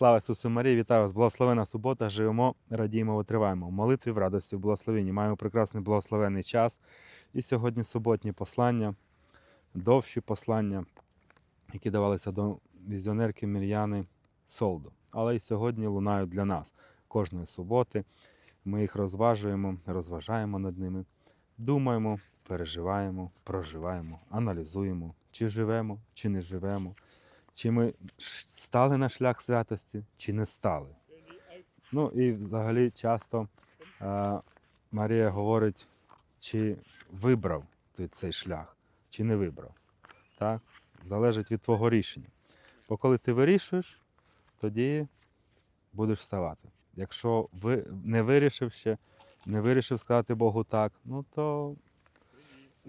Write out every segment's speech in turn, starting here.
Слава Ісусу Марії, вітаю вас! Благословена субота, живемо, радіємо, витриваємо. В молитві, в радості, в благословенні. Маємо прекрасний благословенний час. І сьогодні суботні послання, довші послання, які давалися до візіонерки Мір'яни Солдо. Але і сьогодні лунають для нас кожної суботи. Ми їх розважуємо, розважаємо над ними, думаємо, переживаємо, проживаємо, аналізуємо, чи живемо, чи не живемо, чи ми стали на шлях святості, чи не стали. Ну і взагалі часто е, Марія говорить, чи вибрав ти цей шлях, чи не вибрав. Так? Залежить від твого рішення. Бо коли ти вирішуєш, тоді будеш вставати. Якщо ви не вирішив ще, не вирішив сказати Богу так, ну то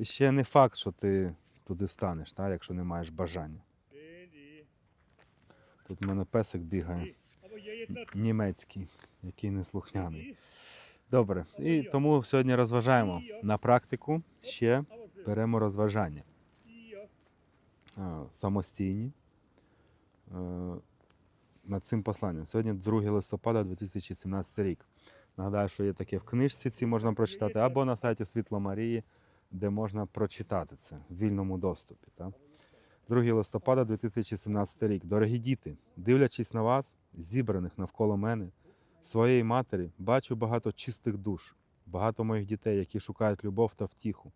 ще не факт, що ти туди станеш, так? якщо не маєш бажання. Тут в мене песик бігає, німецький, який неслухняний. Добре, і тому сьогодні розважаємо на практику ще беремо розважання самостійні над цим посланням. Сьогодні 2 листопада 2017 рік. Нагадаю, що є таке в книжці, ці можна прочитати, або на сайті Світло Марії, де можна прочитати це в вільному доступі. Так? 2 листопада 2017 рік. Дорогі діти, дивлячись на вас, зібраних навколо мене, своєї матері, бачу багато чистих душ, багато моїх дітей, які шукають любов та втіху,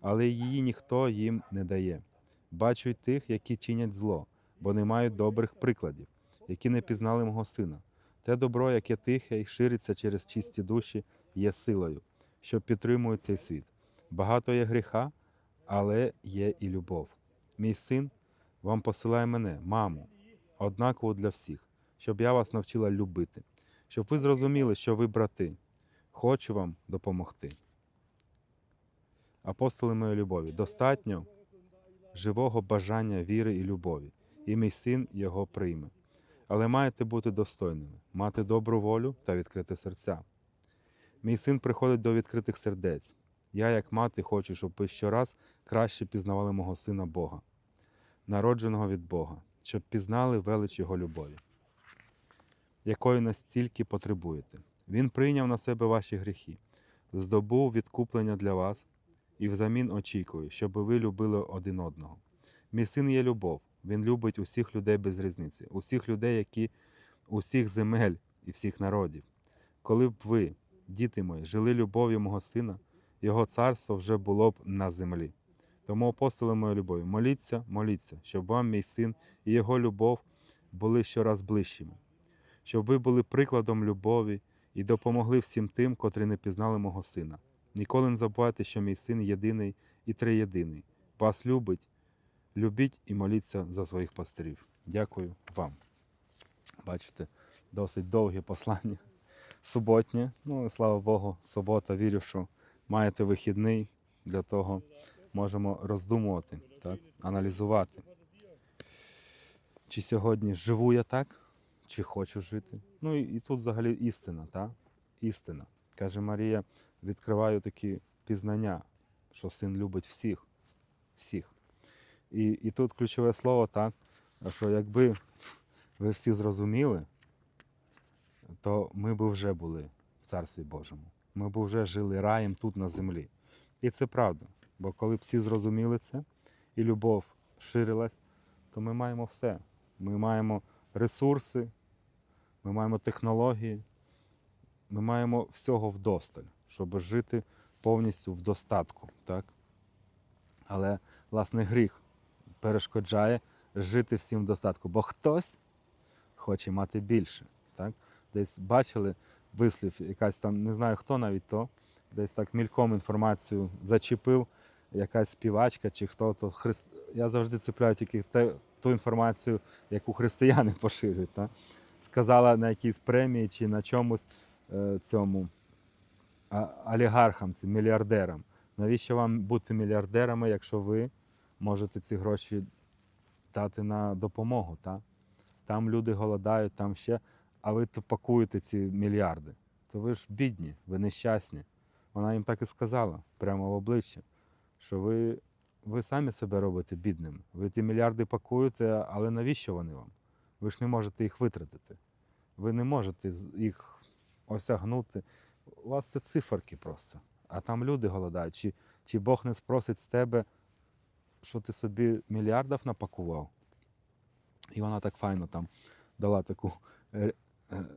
але її ніхто їм не дає. Бачу й тих, які чинять зло, бо не мають добрих прикладів, які не пізнали мого сина. Те добро, яке тихе і шириться через чисті душі, є силою, що підтримує цей світ. Багато є гріха, але є і любов. Мій син вам посилає мене, маму, однаково для всіх, щоб я вас навчила любити, щоб ви зрозуміли, що ви брати. Хочу вам допомогти. Апостоли моєї любові, достатньо живого бажання віри і любові, і мій син його прийме. Але маєте бути достойними, мати добру волю та відкрите серця. Мій син приходить до відкритих сердець. Я, як мати, хочу, щоб ви щораз краще пізнавали мого сина Бога, народженого від Бога, щоб пізнали велич Його любові, якої настільки потребуєте. Він прийняв на себе ваші гріхи, здобув відкуплення для вас і взамін очікує, щоб ви любили один одного. Мій син є любов, він любить усіх людей без різниці, усіх людей, які усіх земель і всіх народів. Коли б ви, діти мої, жили любов'ю мого сина, його царство вже було б на землі. Тому, апостоли моєї любові, моліться, моліться, щоб вам, мій син, і його любов були щораз ближчими, щоб ви були прикладом любові і допомогли всім тим, котрі не пізнали мого сина. Ніколи не забувайте, що мій син єдиний і триєдиний. Вас любить, любіть і моліться за своїх пастирів. Дякую вам. Бачите, досить довге послання. Суботнє. Ну, слава Богу, субота. Вірю, що маєте вихідний. Для того можемо роздумувати, так? аналізувати. Чи сьогодні живу я так, чи хочу жити. Ну і, тут взагалі істина, так? істина. Каже Марія, відкриваю такі пізнання, що син любить всіх. всіх. І, і тут ключове слово, так, що якби ви всі зрозуміли, то ми б вже були в Царстві Божому. Ми б вже жили раєм тут на землі. І це правда. Бо коли б всі зрозуміли це, і любов ширилась, то ми маємо все. Ми маємо ресурси, ми маємо технології, ми маємо всього вдосталь, щоб жити повністю в достатку. Так? Але, власне, гріх перешкоджає жити всім в достатку, бо хтось хоче мати більше. Так? Десь бачили вислів, якась там, не знаю хто навіть то, десь так мільком інформацію зачепив, якась співачка чи хто то христ... Я завжди цепляю тільки те, ту інформацію, яку християни поширюють. Так? Сказала на якійсь премії чи на чомусь е, цьому олігархам, цим мільярдерам. Навіщо вам бути мільярдерами, якщо ви можете ці гроші дати на допомогу? Та? Там люди голодають, там ще, а ви то пакуєте ці мільярди. То ви ж бідні, ви нещасні. Вона їм так і сказала прямо в обличчя, що ви, ви самі себе робите бідним. Ви ті мільярди пакуєте, але навіщо вони вам? ви ж не можете їх витратити. Ви не можете їх осягнути. У вас це циферки просто. А там люди голодають. Чи, чи Бог не спросить з тебе, що ти собі мільярдів напакував? І вона так файно там дала таку е,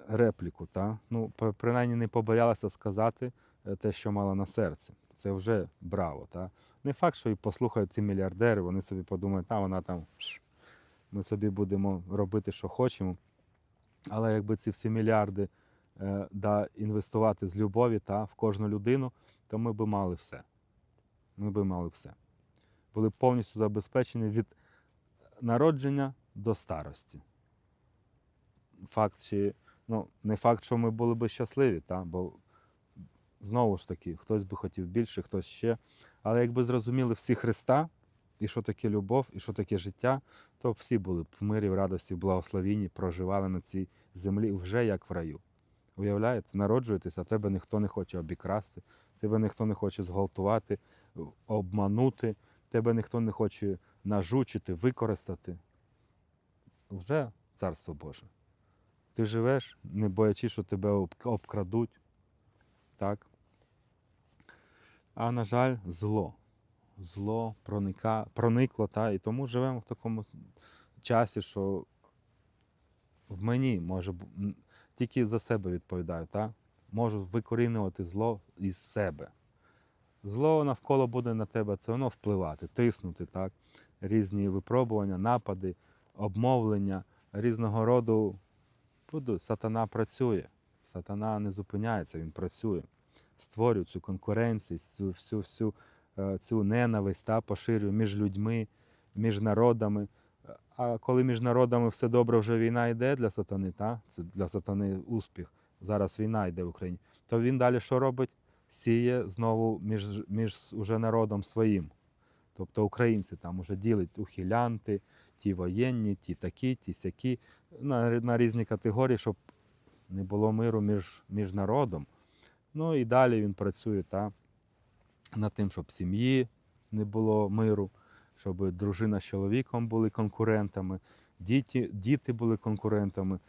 репліку. Та? Ну, принаймні не побоялася сказати е, те, що мала на серці. Це вже браво. Та? Не факт, що і послухають ці мільярдери, вони собі подумають, а вона там, ми собі будемо робити, що хочемо. Але якби ці всі мільярди е, да, інвестувати з любові та, в кожну людину, то ми би мали все. Ми би мали все. Були повністю забезпечені від народження до старості. Факт, чи, ну, не факт, що ми були б щасливі, та, бо знову ж таки, хтось би хотів більше, хтось ще. Але якби зрозуміли всі Христа, і що таке любов, і що таке життя, то всі були б в мирі, в радості, в благословінні, проживали на цій землі вже як в раю. Уявляєте, народжуєтесь, а тебе ніхто не хоче обікрасти, тебе ніхто не хоче зґвалтувати, обманути, тебе ніхто не хоче нажучити, використати. Вже царство Боже. Ти живеш, не боячись, що тебе обкрадуть. Так? А на жаль, зло. Зло проника, проникло, та, і тому живемо в такому часі, що в мені може тільки за себе відповідаю, та? можу викорінювати зло із себе. Зло навколо буде на тебе це воно впливати, тиснути, так? різні випробування, напади, обмовлення, різного роду. Буду, сатана працює. Сатана не зупиняється, він працює. Створює цю конкуренцію, цю всю, всю е, цю ненависть та, поширює між людьми, між народами. А коли між народами все добре, вже війна йде для сатани, та? це для сатани успіх. Зараз війна йде в Україні. То він далі що робить? Сіє знову між, між уже народом своїм. Тобто українці там уже ділять ухилянти, ті воєнні, ті такі, ті сякі, на, на різні категорії, щоб не було миру між, між народом. Ну і далі він працює та, над тим, щоб сім'ї не було миру, щоб дружина з чоловіком були конкурентами, діти, діти були конкурентами.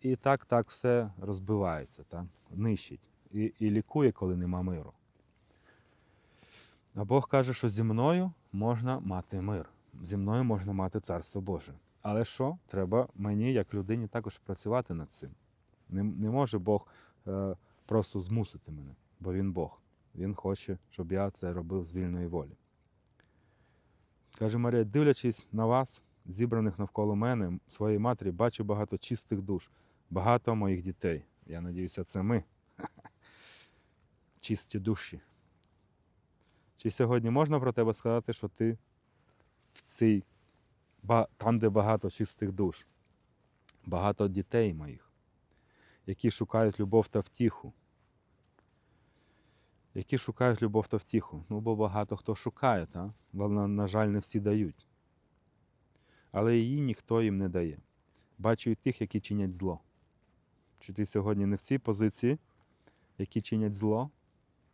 І так, так все розбивається, так, нищить. І, і лікує, коли нема миру. А Бог каже, що зі мною можна мати мир, зі мною можна мати царство Боже. Але що? Треба мені, як людині, також працювати над цим. Не, не може Бог е, просто змусити мене, бо Він Бог. Він хоче, щоб я це робив з вільної волі. Каже Марія, дивлячись на вас, зібраних навколо мене, своєї матері, бачу багато чистих душ, багато моїх дітей. Я надіюся, це ми. Чисті душі. Чи сьогодні можна про тебе сказати, що ти в цій, там, де багато чистих душ, багато дітей моїх, які шукають любов та втіху? Які шукають любов та втіху. Ну, бо багато хто шукає, та? але, на, жаль, не всі дають. Але її ніхто їм не дає. Бачу і тих, які чинять зло. Чи ти сьогодні не в цій позиції, які чинять зло?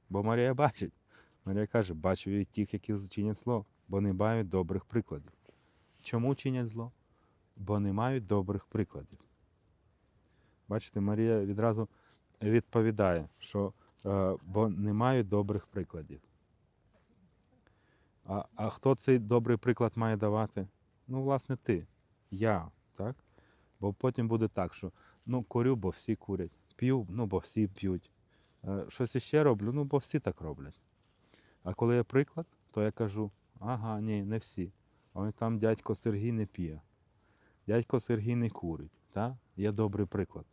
Бо Марія бачить. Марія каже, бачу і тих, які чинять зло, бо не мають добрих прикладів. Чому чинять зло? Бо не мають добрих прикладів. Бачите, Марія відразу відповідає, що е, бо не мають добрих прикладів. А, а хто цей добрий приклад має давати? Ну, власне, ти, я, так? Бо потім буде так, що ну, курю, бо всі курять, п'ю, ну, бо всі п'ють. Е, щось іще роблю, ну, бо всі так роблять. А коли є приклад, то я кажу: ага, ні, не всі. А ось там дядько Сергій не п'є. Дядько Сергій не курить. Та? Є добрий приклад.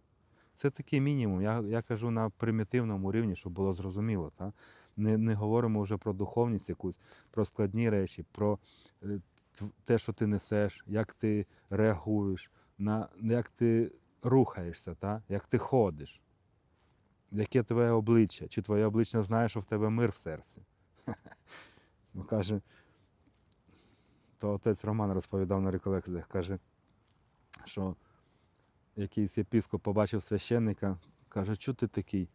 Це такий мінімум. Я, я кажу на примітивному рівні, щоб було зрозуміло. Та? Не, не говоримо вже про духовність якусь, про складні речі, про е, те, що ти несеш, як ти реагуєш, на, як ти рухаєшся, та? як ти ходиш. Яке твоє обличчя? Чи твоє обличчя знає, що в тебе мир в серці? Ну, каже, то отець Роман розповідав на реколекціях, каже, що якийсь єпіскоп побачив священника, каже, чого ти такий?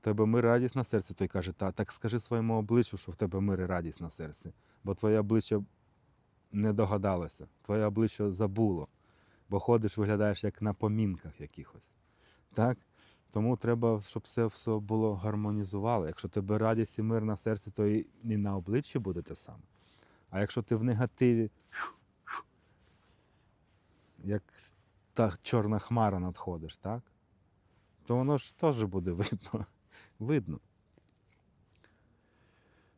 Тебе мир радість на серці. Той каже, та, так скажи своєму обличчю, що в тебе мир і радість на серці. Бо твоє обличчя не догадалося, твоє обличчя забуло. бо ходиш, виглядаєш як на помінках якихось. Так? Тому треба, щоб все, все було гармонізувало. Якщо тебе радість і мир на серці, то і, на обличчі буде те саме. А якщо ти в негативі, як та чорна хмара надходиш, так? то воно ж теж буде видно. видно.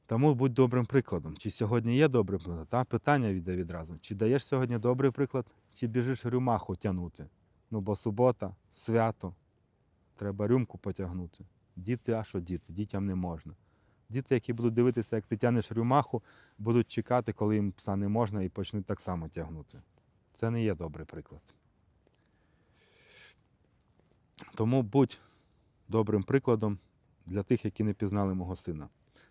Тому будь добрим прикладом. Чи сьогодні є добрий приклад? Та питання йде відразу. Чи даєш сьогодні добрий приклад, чи біжиш рюмаху тягнути? Ну, бо субота, свято, треба рюмку потягнути. Діти, а що діти? Дітям не можна. Діти, які будуть дивитися, як ти тянеш рюмаху, будуть чекати, коли їм стане можна, і почнуть так само тягнути. Це не є добрий приклад. Тому будь добрим прикладом для тих, які не пізнали мого сина.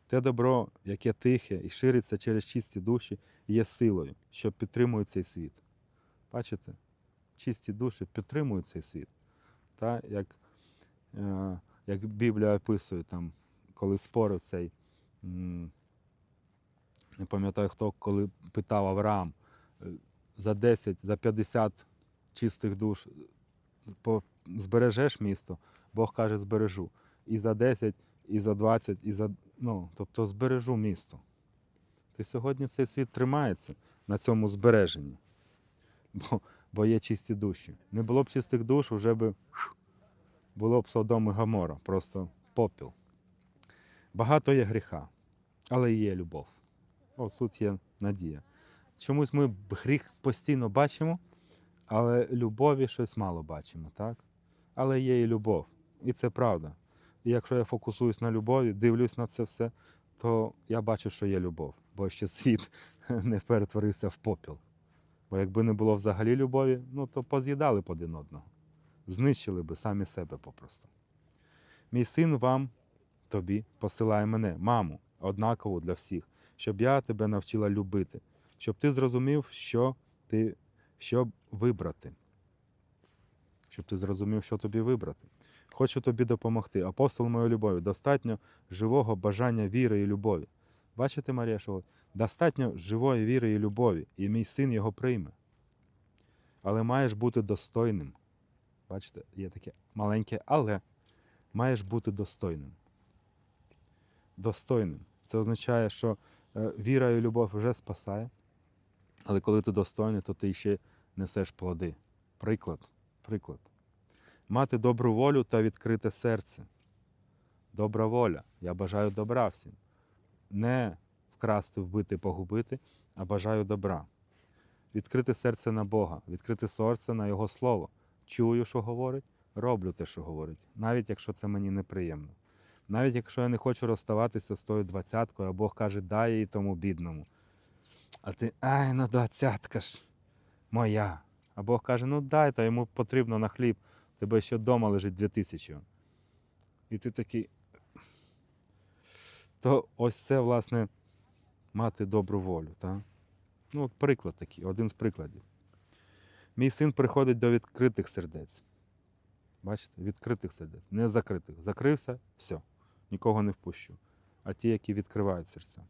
Те добро, яке тихе і шириться через чисті душі, є силою, що підтримує цей світ. Бачите? Чисті душі підтримують цей світ. Та, як, як Біблія описує, там, коли спорив цей, не пам'ятаю хто, коли питав Авраам, е, за 10, за 50 чистих душ збережеш місто, Бог каже, збережу. І за 10, і за 20, і за. Ну, тобто збережу місто. Ти сьогодні цей світ тримається на цьому збереженні. Бо, бо є чисті душі. Не було б чистих душ, вже б було б Содом і Гамора, просто попіл. Багато є гріха, але є любов. О, суть є надія. Чомусь ми гріх постійно бачимо, але любові щось мало бачимо, так? Але є і любов. І це правда. І якщо я фокусуюсь на любові, дивлюсь на це все, то я бачу, що є любов, бо ще світ не перетворився в попіл. Бо якби не було взагалі любові, ну то поз'їдали б один одного. Знищили би самі себе попросту. Мій син вам, тобі, посилає мене, маму, однакову для всіх, щоб я тебе навчила любити, щоб ти зрозумів, що ти що вибрати. Щоб ти зрозумів, що тобі вибрати. Хочу тобі допомогти. Апостол моєї любові, достатньо живого бажання віри і любові. Бачите, Марія, що достатньо живої віри і любові, і мій син його прийме. Але маєш бути достойним. Бачите, є таке маленьке, але маєш бути достойним. Достойним. Це означає, що е, віра і любов вже спасає, але коли ти достойний, то ти ще несеш плоди. Приклад. Приклад. Мати добру волю та відкрите серце. Добра воля. Я бажаю добра всім. Не вкрасти, вбити, погубити, а бажаю добра. Відкрити серце на Бога, відкрити серце на Його Слово. Чую, що говорить, роблю те, що говорить, навіть якщо це мені неприємно. Навіть якщо я не хочу розставатися з тою двадцяткою, а Бог каже, дай їй тому бідному. А ти, ай, ну двадцятка ж моя. А Бог каже, ну дай, та йому потрібно на хліб, тебе ще вдома лежить дві тисячі. І ти такий. То ось це, власне, мати добру волю. Так? Ну, от приклад такий, один з прикладів. Мій син приходить до відкритих сердець. Бачите, відкритих сердець, не закритих. Закрився, все, нікого не впущу. А ті, які відкривають серця.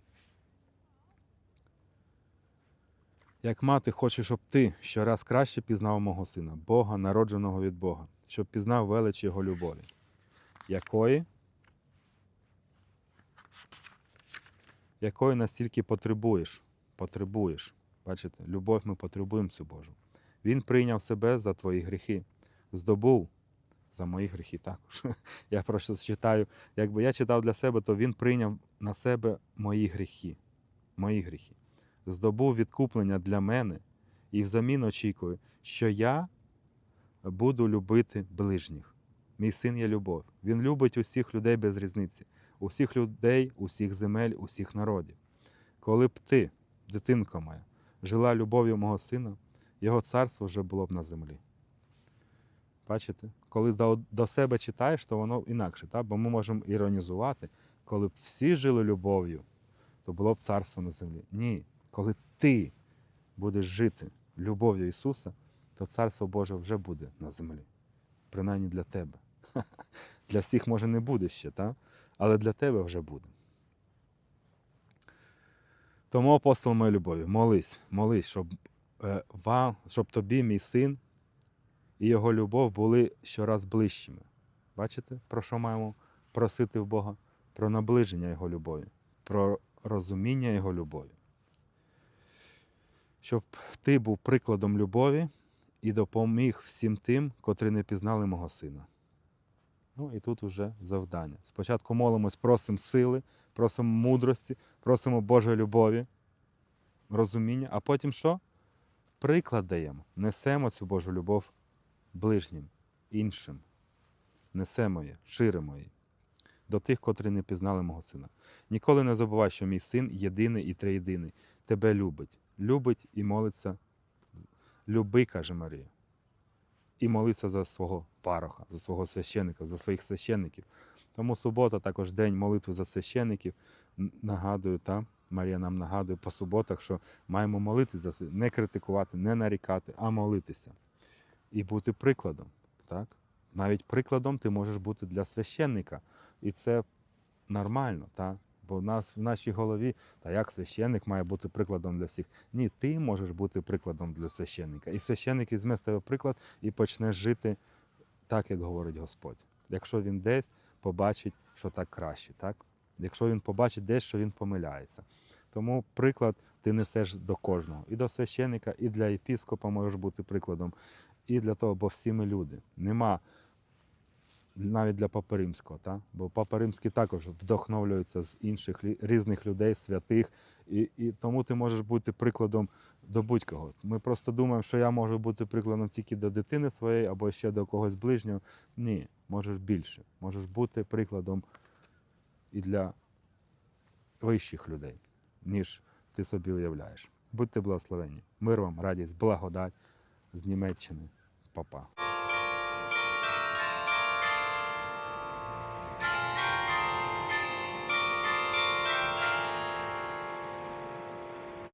Як мати, хочу, щоб ти щораз краще пізнав мого сина, Бога, народженого від Бога, щоб пізнав велич Його любові. Якої? Якої настільки потребуєш? Потребуєш. Бачите, любов ми потребуємо цю Божу. Він прийняв себе за твої гріхи, здобув за мої гріхи також. Я просто читаю, якби я читав для себе, то він прийняв на себе мої гріхи. Мої гріхи. Здобув відкуплення для мене і взамін очікую, що я буду любити ближніх. Мій син є любов. Він любить усіх людей без різниці, усіх людей, усіх земель, усіх народів. Коли б ти, дитинка моя, жила любов'ю мого сина, його царство вже було б на землі. Бачите? Коли до, до себе читаєш, то воно інакше, так? бо ми можемо іронізувати, коли б всі жили любов'ю, то було б царство на землі. Ні. Коли ти будеш жити любов'ю Ісуса, то Царство Боже вже буде на землі. Принаймні для тебе. Для всіх, може, не буде ще, так? але для тебе вже буде. Тому, апостол моєї любові, молись, молись, щоб, вам, щоб тобі, мій син, і його любов були щораз ближчими. Бачите, про що маємо просити в Бога? Про наближення Його любові, про розуміння Його любові. Щоб ти був прикладом любові і допоміг всім тим, котрі не пізнали мого сина. Ну і тут уже завдання. Спочатку молимось, просимо сили, просимо мудрості, просимо Божої любові, розуміння, а потім що? Приклад даємо. Несемо цю Божу любов ближнім, іншим. Несемо її, ширимо її. До тих, котрі не пізнали мого сина. Ніколи не забувай, що мій син єдиний і триєдиний. Тебе любить. Любить і молиться. Люби, каже Марія. І молиться за свого пароха, за свого священника, за своїх священників. Тому субота також день молитви за священників. Нагадую, та Марія нам нагадує по суботах, що маємо молитися за не критикувати, не нарікати, а молитися. І бути прикладом. Так? Навіть прикладом ти можеш бути для священника. І це нормально, так? Бо в нас в нашій голові, та як священник має бути прикладом для всіх. Ні, ти можеш бути прикладом для священника. І священник візьме з тебе приклад і почне жити так, як говорить Господь. Якщо він десь побачить, що так краще, так? Якщо він побачить десь, що він помиляється. Тому приклад ти несеш до кожного. І до священника, і для єпіскопа можеш бути прикладом, і для того, бо всі ми люди. Нема навіть для Папи Римського, та? бо Папа Римський також вдохновлюється з інших різних людей, святих, і, і тому ти можеш бути прикладом до будь-кого. Ми просто думаємо, що я можу бути прикладом тільки до дитини своєї або ще до когось ближнього. Ні, можеш більше. Можеш бути прикладом і для вищих людей, ніж ти собі уявляєш. Будьте благословені. Мир вам, радість, благодать з Німеччини. Папа.